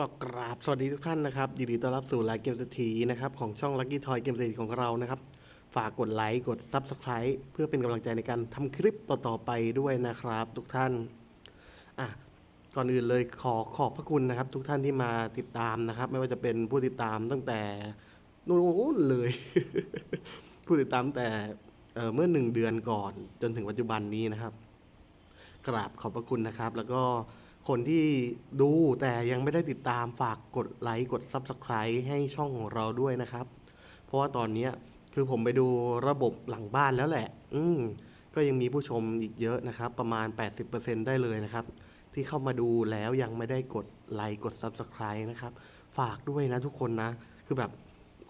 ก็กราบสวัสดีทุกท่านนะครับยินดีต้อนรับสู่รายเกมสถีนะครับของช่อง Lucky Toy เกมสถีของเรานะครับ ฝากกดไลค์กด Subscribe เพื่อเป็นกำลังใจในการทำคลิปต่อๆไปด้วยนะครับ ทุกท่านอะก่อนอื่นเลยขอขอบพระคุณนะครับ ทุกท่านที่มาติดตามนะครับ ไม่ว่าจะเป็นผู้ติดตามตั้งแต่นู่นเลย ผู้ติดตามแต่เออเมื่อหนึ่งเดือนก่อนจนถึงปัจจุบันนี้นะครับ กราบขอบพระคุณนะครับ แล้วก็ คนที่ดูแต่ยังไม่ได้ติดตามฝากกดไลค์กด Subscribe ให้ช่องของเราด้วยนะครับ เพราะว่าตอนนี้คือผมไปดูระบบหลังบ้านแล้วแหละ อืมก็ยังมีผู้ชมอีกเยอะนะครับ ประมาณ 80%ได้เลยนะครับ ที่เข้ามาดูแล้วยังไม่ได้กดไลค์กด Subscribe นะครับ ฝากด้วยนะทุกคนนะ คือแบบ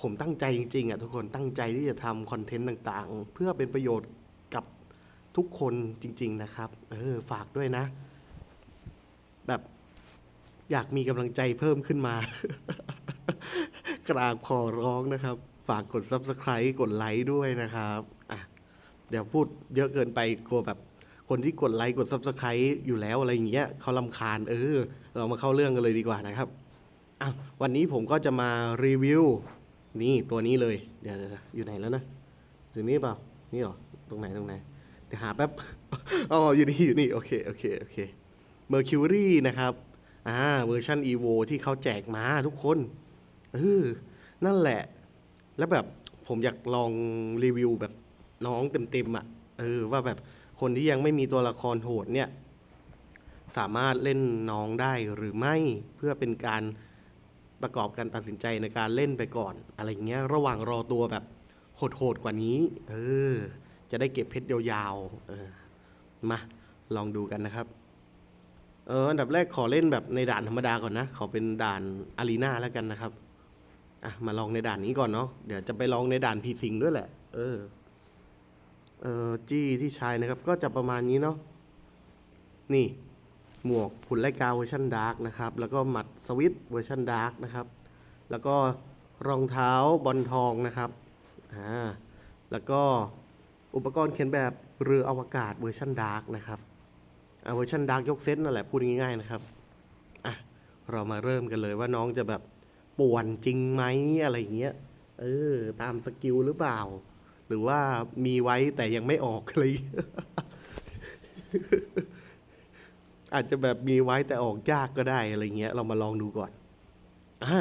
ผมตั้งใจจริงๆอะทุกคนตั้งใจที่จะทำคอนเทนต์ต่างๆ เพื่อเป็นประโยชน์กับทุกคนจริง ๆ นะครับ เออฝากด้วยนะ แบบอยากมีกำลังใจเพิ่มขึ้นมา กราบขอร้องนะครับ ฝากกด Subscribe กดไลค์ด้วยนะครับอะเดี๋ยวพูดเยอะเกินไปกลัวแบบคนที่กดไลค์กด Subscribe อยู่แล้วอะไรอย่างเงี้ยเขาลำคาญเออ เรามาเข้าเรื่องกันเลยดีกว่านะครับอะวันนี้ผมก็จะมารีวิว นี่ตัวนี้เลย เดี๋ยวอยู่ไหนแล้วนะอยู่นี่เปล่า นี่หรอ ตรงไหนตรงไหน เดี๋ยวหาแป๊บ อ๋อ อยู่นี่อยู่นี่ โอเค โอเค โอเค Mercury นะครับอ่าเวอร์ชัน EVO ที่เขาแจกมาทุกคนเออนั่นแหละ แล้วแบบผมอยากลองรีวิวแบบน้องเต็มๆอะเออว่าแบบคนที่ยังไม่มีตัวละครโหดเนี่ย สามารถเล่นน้องได้หรือไม่เพื่อเป็นการประกอบการตัดสินใจในการเล่นไปก่อน อะไรเงี้ยระหว่างรอตัวแบบโหดๆกว่านี้ เออ จะได้เก็บเพชรยาวๆเออมาลองดูกันนะครับ เอออันดับแรกขอเล่นแบบในด่านธรรมดาก่อนนะ ขอเป็นด่านอารีนาแล้วกันนะครับ อะ มาลองในด่านนี้ก่อนเนาะ เดี๋ยวจะไปลองในด่านพีซิงด้วยแหละ เออ เออจี้ที่ใช้นะครับ ก็จะประมาณนี้เนาะ นี่ หมวกผุนไลกาเวอร์ชันดาร์กนะครับ แล้วก็หมัดสวิตเวอร์ชันดาร์กนะครับ แล้วก็รองเท้าบอลทองนะครับ อ่า แล้วก็อุปกรณ์เขียนแบบเรืออวกาศเวอร์ชันดาร์กนะครับ เวอร์ชันดาร์กยกเซตนั่นแหละพูดง่ายๆนะครับอะเรามาเริ่มกันเลยว่าน้องจะแบบป่วนจริงไหมอะไรอย่างเงี้ยเออ ตามสกิลหรือเปล่า หรือว่ามีไว้แต่ยังไม่ออกอะไรอางเงี้ยอาจจะแบบมีไว้แต่ออกยากก็ได้อะไรเงี้ย เรามาลองดูก่อนอ่า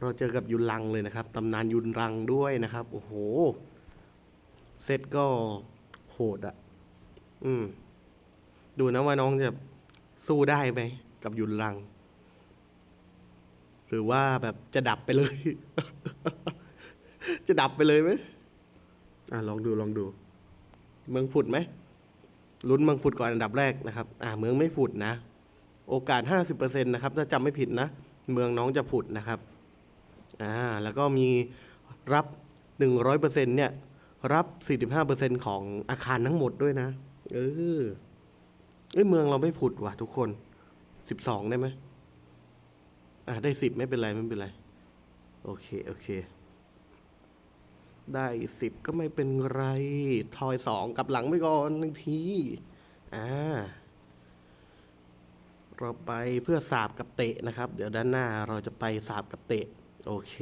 เราเจอกับยุนรังเลยนะครับตำนานยุนรังด้วยนะครับ โอ้โห เซตก็โหดอะอืม ดูนะว่าน้องจะสู้ได้ไหมกับยุนรัง หรือว่าแบบจะดับไปเลย จะดับไปเลยไหมอะลองดูลองดู เมืองผุดไหมลุ้นเมืองผุดก่อนอันดับแรกนะครับ อ่าเมืองไม่ผุดนะ โอกาส 50%นะครับถ้าจำไม่ผิดนะ เมืองน้องจะผุดนะครับ อ่า แล้วก็มีรับ 100%เนี่ย รับ 45%ของอาคารทั้งหมดด้วยนะ เออ เอ้ยเมืองเราไม่ผุดว่ะทุกคน12ได้ไหมอ่าได้10ไม่เป็นไรไม่เป็นไร โอเค โอเค ได้สิบก็ไม่เป็นไร ทอยสองกลับหลังไปก่อนหนึ่งที อ่า เราไปเพื่อสาบกับเตะนะครับ เดี๋ยวด้านหน้าเราจะไปสาบกับเตะ โอเค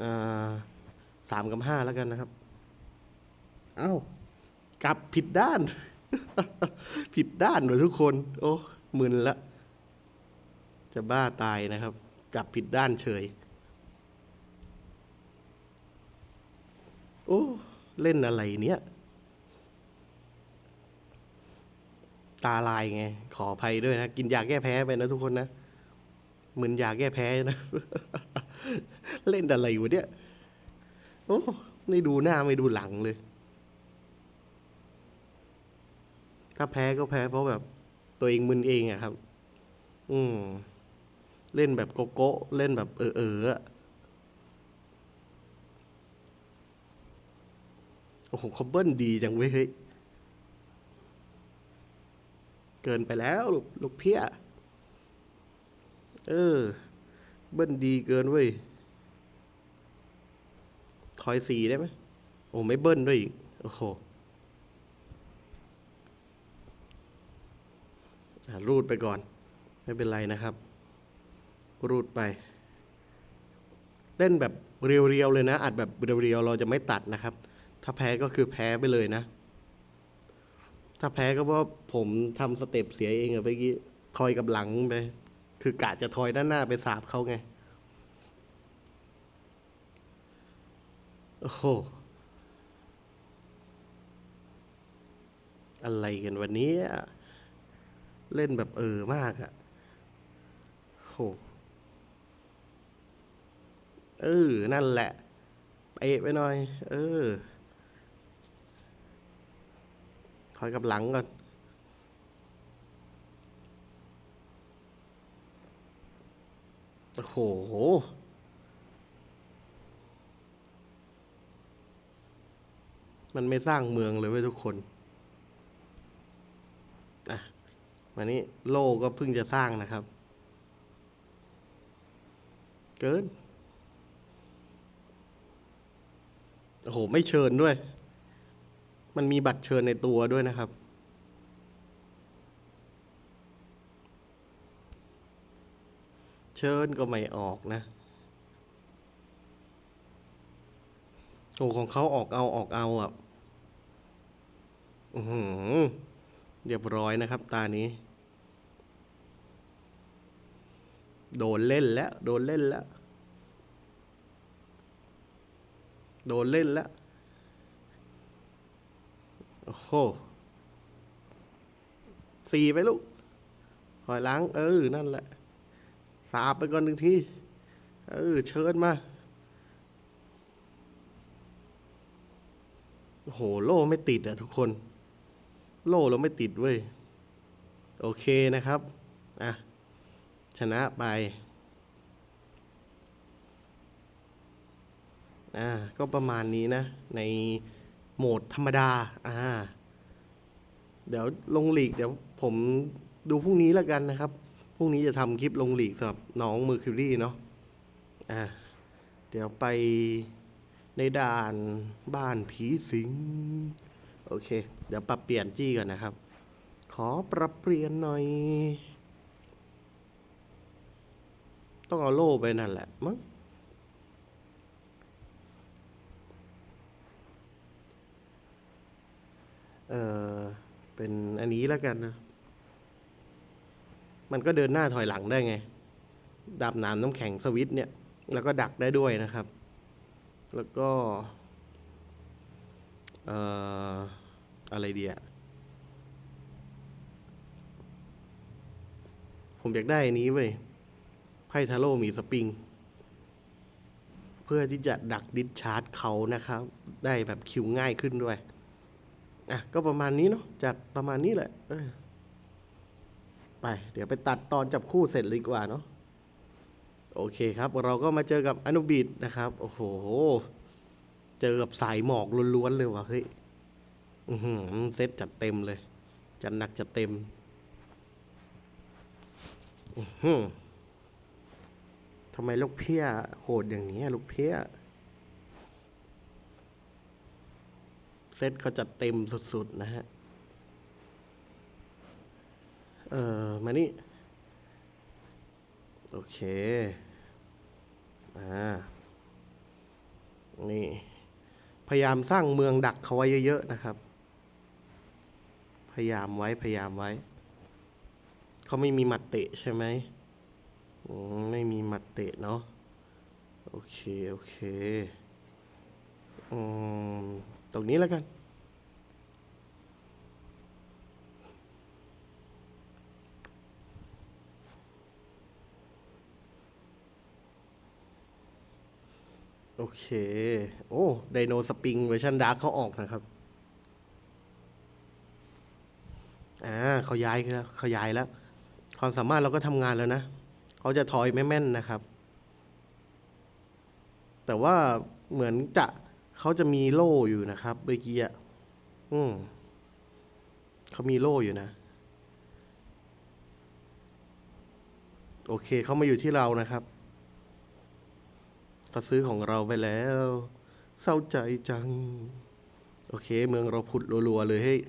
อ่าสามกับห้าแล้วกันนะครับ เอ้ากลับผิดด้าน ผิดด้านเลยทุกคน โอ้มึนละ จะบ้าตายนะครับ กลับผิดด้านเฉย โอ้ เล่นอะไรเนี้ยตาลายไง ขออภัยด้วยนะ กินยาแก้แพ้ไปนะทุกคนนะมึนยาแก้แพ้นะ เล่นอะไรวะเนี่ย โอ้ ไม่ดูหน้าไม่ดูหลังเลย ถ้าแพ้ก็แพ้เพราะแบบตัวเองมึนเองอะครับ อืม เล่นแบบโกโก้เล่นแบบเออเอออะโอ้โหเขาเบิ้ลดีจังเว้ยเฮ้ย เกินไปแล้วลูกลูกเพี้ย เออ เบิ้ลดีเกินเว้ยทอยสีได้ไหม โอ้ไม่เบิ้ลด้วยอีก โอ้โหอะ รูดไปก่อน ไม่เป็นไรนะครับ รูดไป เล่นแบบเรียวๆเลยนะ อัดแบบเรียวๆเราจะไม่ตัดนะครับ ถ้าแพ้ก็คือแพ้ไปเลยนะ ถ้าแพ้ก็เพราะผมทำสเต็ปเสียเองอะเมื่อกี้ทอยกับหลังไป คือกะจะทอยด้านหน้าไปสาบเขาไง โอ้โห อะไรกันวันนี้ เล่นแบบเออมากอะโหเออ นั่นแหละเอะไปหน่อย เออคอยกับหลังก่อน โอ้โห มันไม่สร้างเมืองเลยเว้ยทุกคน อะ มานี่โลก็เพิ่งจะสร้างนะครับ เกิน โอ้โห ไม่เชิญด้วย มันมีบัตรเชิญในตัวด้วยนะครับเชิญก็ไม่ออกนะโอ้ของเขาออกเอาออกเอาอะ อือหือเรียบร้อยนะครับ ตานี้ โดนเล่นแล้ว โดนเล่นแล้ว โดนเล่นแล้ว โอ้โหสี่ไปลูกหอยล้าง เออ นั่นแหละ สาบไปก่อนหนึ่งที เออ เชิญมา โอ้โห โล่ไม่ติดอะทุกคน โล่เราไม่ติดเว้ย โอเคนะครับ อะ ชนะไปอ่าก็ประมาณนี้นะ ในโหมดธรรมดาอ่าเดี๋ยวลงหลีกเดี๋ยวผมดูพรุ่งนี้แล้วกันนะครับพรุ่งนี้จะทำคลิปลงหลีกสำหรับน้องมือคิวรี่เนาะอ่าเดี๋ยวไปในด่านบ้านผีสิง โอเค เดี๋ยวปรับเปลี่ยนจี้ก่อนนะครับ ขอปรับเปลี่ยนหน่อย ต้องเอาโล่ไปนั่นแหละมั้งเออเป็นอันนี้แล้วกันนะ มันก็เดินหน้าถอยหลังได้ไงดับน้ำน้ำแข็งสวิตเนี่ย แล้วก็ดักได้ด้วยนะครับ แล้วก็ เอ่อ อะไรเดียผมอยากได้อันนี้เว้ย ไพ่ทาโร่มีสปริง เพื่อที่จะดักดิสชาร์จเขานะครับ ได้แบบคิวง่ายขึ้นด้วย อะ ก็ประมาณนี้เนาะจัดประมาณนี้แหละไป เดี๋ยวไปตัดตอนจับคู่เสร็จเลยกว่าเนาะโอเคครับ เราก็มาเจอกับอนุบิดนะครับ โอ้โห เจอกับสายหมอกล้วนๆเลยว่ะเฮ้ยอือหือเซตจัดเต็มเลย จัดหนักจัดเต็ม อือหือ ทำไมลูกเพี้ยโหดอย่างนี้ลูกเพี้ย เซตเขาจัดเต็มสุดๆ นะฮะ เออมานี่ โอเค อ่า นี่ พยายามสร้างเมืองดักเขาไว้เยอะๆ นะครับ พยายามไว้ พยายามไว้ เขาไม่มีหมัดเตะใช่ไหม ไม่มีหมัดเตะเนาะ โอเค โอเคอืมตรงนี้แล้วกัน โอเค โอ้ไดโนสปริงเวอร์ชันดาร์กเขาออกนะครับ อ่าเขาย้ายแล้วเขาย้ายแล้ว ความสามารถเราก็ทำงานแล้วนะ เขาจะทอยไม่แม่นนะครับ แต่ว่าเหมือนจะเขาจะมีโล่อยู่นะครับเมื่อกี้อะอืมเขามีโล่อยู่นะ โอเคเขามาอยู่ที่เรานะครับเขาซื้อของเราไปแล้ว เศร้าใจจัง โอเค เมืองเราผุดรัวๆเลยเฮ้ย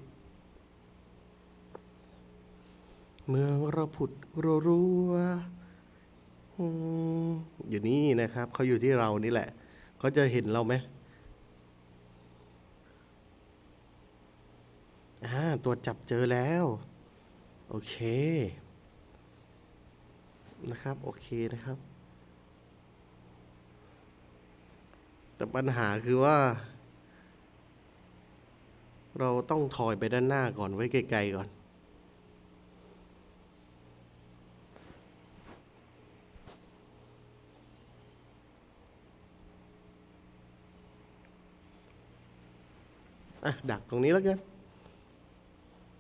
เมืองเราผุดรัวๆ อืมอยู่นี่นะครับ เขาอยู่ที่เรานี่แหละ เขาจะเห็นเราไหมอ่าตัวจับเจอแล้ว โอเค นะครับ โอเคนะครับ แต่ปัญหาคือว่า เราต้องถอยไปด้านหน้าก่อนไว้ไกลๆก่อน อะดักตรงนี้แล้วกัน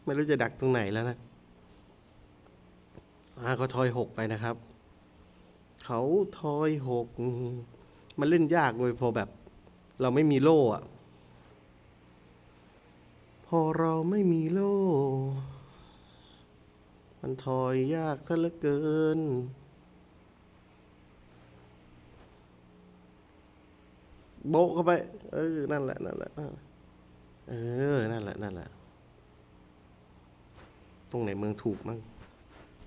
ไม่รู้จะดักตรงไหนแล้วนะอ่าเขาทอยหกไปนะครับ เขาทอยหกมันเล่นยากเลยพอแบบ เราไม่มีโล่อะพอเราไม่มีโล่ มันทอยยากซะเหลือเกิน โบเข้าไป เออ นั่นแหละ นั่นแหละ เออ นั่นแหละ นั่นแหละ ตรงไหนเมืองถูกมั่ง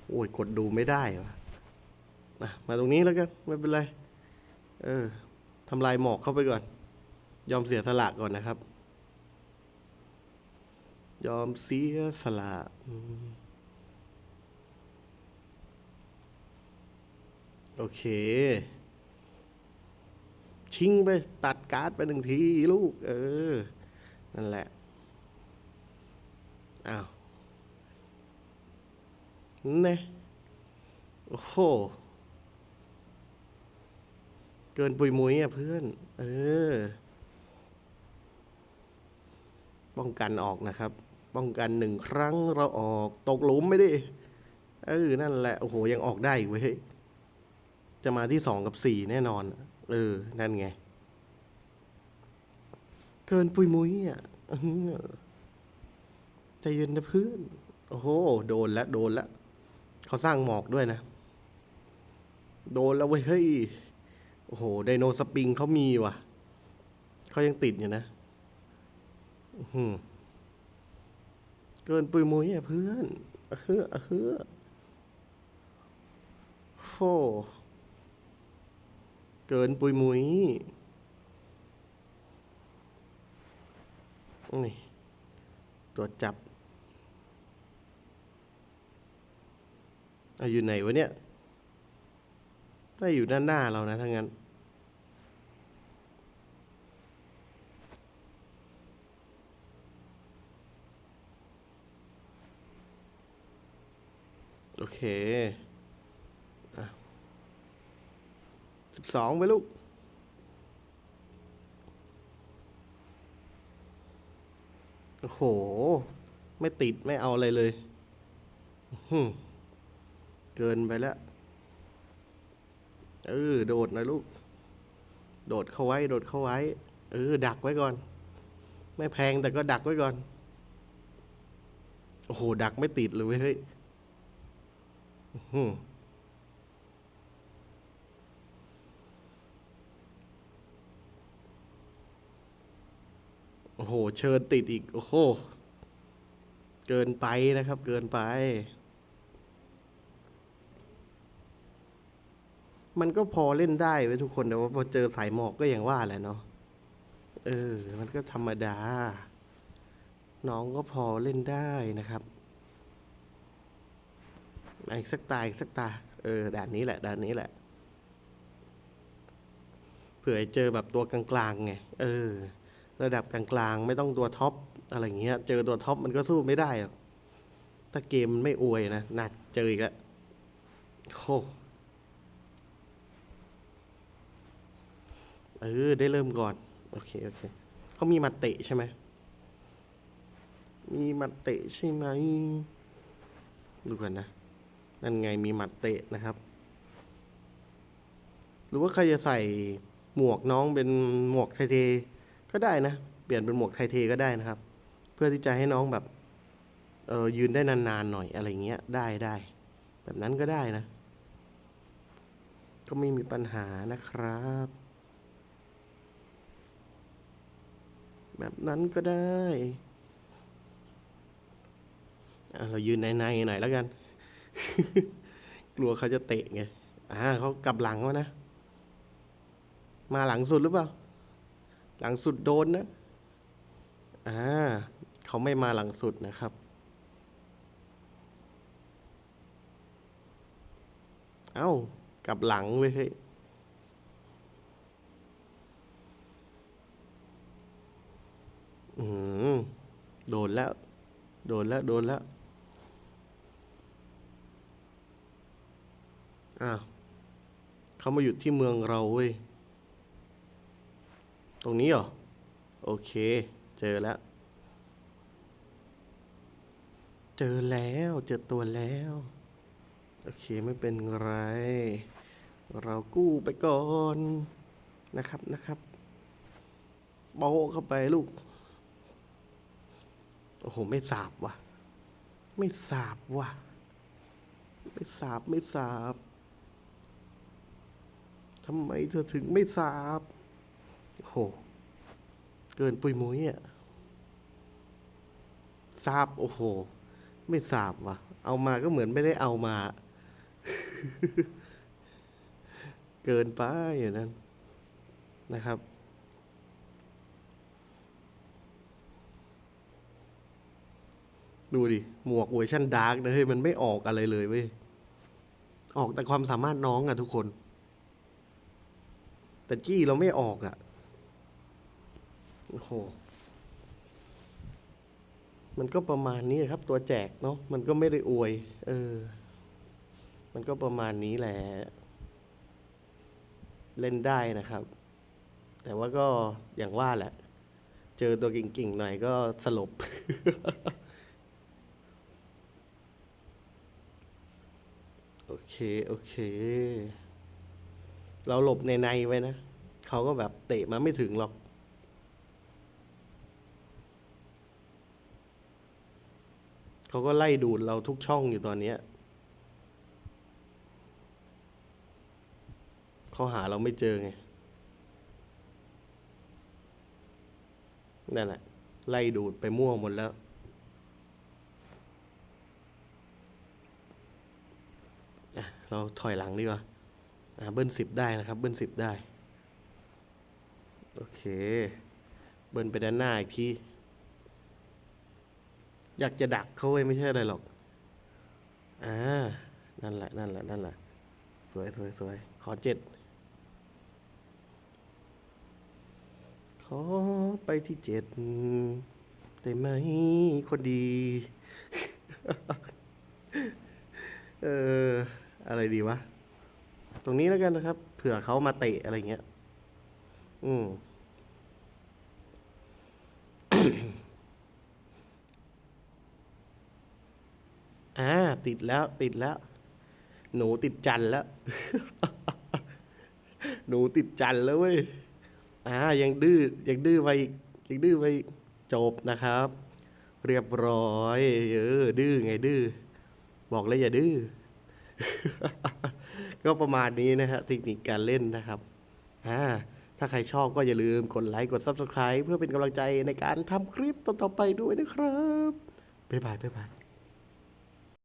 โอ้ย กดดูไม่ได้วะอะมาตรงนี้แล้วกัน ไม่เป็นไร เออ ทำลายหมอกเข้าไปก่อน ยอมเสียสละก่อนนะครับ ยอมเสียสละโอเค ชิงไป ตัดการ์ดไปหนึ่งทีลูก เออ นั่นแหละ อ้าวเน่โอ้โห เกินปุยมุยอะเพื่อน เออ ป้องกันออกนะครับ ป้องกันหนึ่งครั้งเราออก ตกหลุมไม่ดิ เออ นั่นแหละ โอ้โห ยังออกได้อีกเว้ย จะมาที่สองกับสี่แน่นอน เออ นั่นไง กินปุยมุ้ยอะใจเย็นนะเพื่อน โอ้โห โดนแล้วโดนแล้วเขาสร้างหมอกด้วยนะ โดนแล้วเว้ยเฮ้ย โอ้โห ไดโนสปริงเขามีว่ะ เขายังติดอยู่นะเกินปุยมุ้ยอะเพื่อนเฮ้อเฮ้อโหเกินปุยมุ้ย นี่ ตัวจับเอาอยู่ไหนวะเนี่ยน่าอยู่ด้านหน้าเรานะถ้างั้น โอเคอะสิบสองไปลูก โอ้โห ไม่ติดไม่เอาอะไรเลยเกินไปแล้ว เออ โดดหนะลูก โดดเข้าไว้ โดดเข้าไว้ เออ ดักไว้ก่อน ไม่แพงแต่ก็ดักไว้ก่อน โอ้โห ดักไม่ติดเลยเฮ้ย อื้อ อโอ้โห เชิญติดอีก โอ้โห เกินไปนะครับ เกินไป มันก็พอเล่นได้ไว้ทุกคนแต่ว่าพอเจอสายหมอกก็อย่างว่าแหละเนาะ เออ มันก็ธรรมดา น้องก็พอเล่นได้นะครับอีกสักตาอีกสักตา เออด่านนี้แหละด่านนี้แหละ เผื่อเจอแบบตัวกลางๆไง เออ ระดับกลางๆ ไม่ต้องตัวท็อปอะไรอย่างเงี้ย เจอตัวท็อปมันก็สู้ไม่ได้หรอกถ้าเกมมันไม่อวยนะน่าเจออีกแล้วโอ้เออ ได้เริ่มก่อน โอเค โอเคเขามีมัดเตะใช่ไหม มีมัดเตะใช่ไหม ดูกันนะ นั่นไงมีมัดเตะนะครับ หรือว่าใครจะใส่หมวกน้องเป็นหมวกไทเท ก็ได้นะ เปลี่ยนเป็นหมวกไทเทก็ได้นะครับ เพื่อที่จะให้น้องแบบเออยืนได้นานๆหน่อยอะไรเงี้ยได้ได้แบบนั้นก็ได้นะ ก็ไม่มีปัญหานะครับ แบบนั้นก็ได้เรายืนในๆหน่อยแล้วกัน กลัวเขาจะเตะไงอ่าเขากลับหลังวะนะ มาหลังสุดหรือเปล่า หลังสุดโดนนะ อ่า เขาไม่มาหลังสุดนะครับ เอ้ากลับหลังเว้ยเฮ้ยอืมโดนแล้ว โดนแล้ว โดนแล้ว อ้าวเขามาหยุดที่เมืองเราเว้ย ตรงนี้เหรอ โอเค เจอแล้ว เจอแล้ว เจอตัวแล้ว โอเคไม่เป็นไร เรากู้ไปก่อนนะครับนะครับโบเข้าไปลูก โอ้โห ไม่สาบว่ะ ไม่สาบว่ะ ไม่สาบไม่สาบทำไมเธอถึงไม่สาบ โอ้โห เกินปุยมุ้ยอะสาบโอ้โห ไม่สาบว่ะ เอามาก็เหมือนไม่ได้เอามา เกินไปอย่างนั้นนะครับ ดูดิ หมวกเวอร์ชันดาร์กนะเฮ้ยมันไม่ออกอะไรเลยเว้ย ออกแต่ความสามารถน้องอะทุกคน แต่จี้เราไม่ออกอะ โอ้โหมันก็ประมาณนี้ครับ ตัวแจกเนาะมันก็ไม่ได้อวย เออ มันก็ประมาณนี้แหละ เล่นได้นะครับ แต่ว่าก็อย่างว่าแหละ เจอตัวเก่งๆหน่อยก็สลบโอเค โอเค เราหลบในในๆไว้นะ เขาก็แบบเตะมาไม่ถึงหรอก เขาก็ไล่ดูดเราทุกช่องอยู่ตอนเนี้ยเขาหาเราไม่เจอไง นั่นแหละ ไล่ดูดไปมั่วหมดแล้ว เราถอยหลังดีกว่าเบิ้ลสิบได้นะครับ เบิ้ลสิบได้ โอเค เบิ้ลไปด้านหน้าอีกที อยากจะดักเขาไว้ไม่ใช่อะไรหรอก อ่า นั่นแหละ นั่นแหละ นั่นแหละ สวยสวยสวย ขอเจ็ด ขอไปที่เจ็ดได้ไหม คนดี เออ อะไรดีวะ ตรงนี้แล้วกันนะครับ เผื่อเขามาเตะอะไรเงี้ย อืม อ่า ติดแล้วติดแล้ว หนูติดจันแล้ว หนูติดจันแล้วเว้ย อ่า ยังดื้อยังดื้อไปอีกยังดื้อไปจบนะครับ เรียบร้อย เออ ดื้อไงดื้อ บอกเลยอย่าดื้อ ก็ประมาณนี้นะฮะเทคนิคการเล่นนะครับ อ่าถ้าใครชอบก็อย่าลืมกดไลค์ กด Subscribe เพื่อเป็นกำลังใจในการทำคลิปต่อๆไปด้วยนะครับ บ๊ายบาย บ๊ายบาย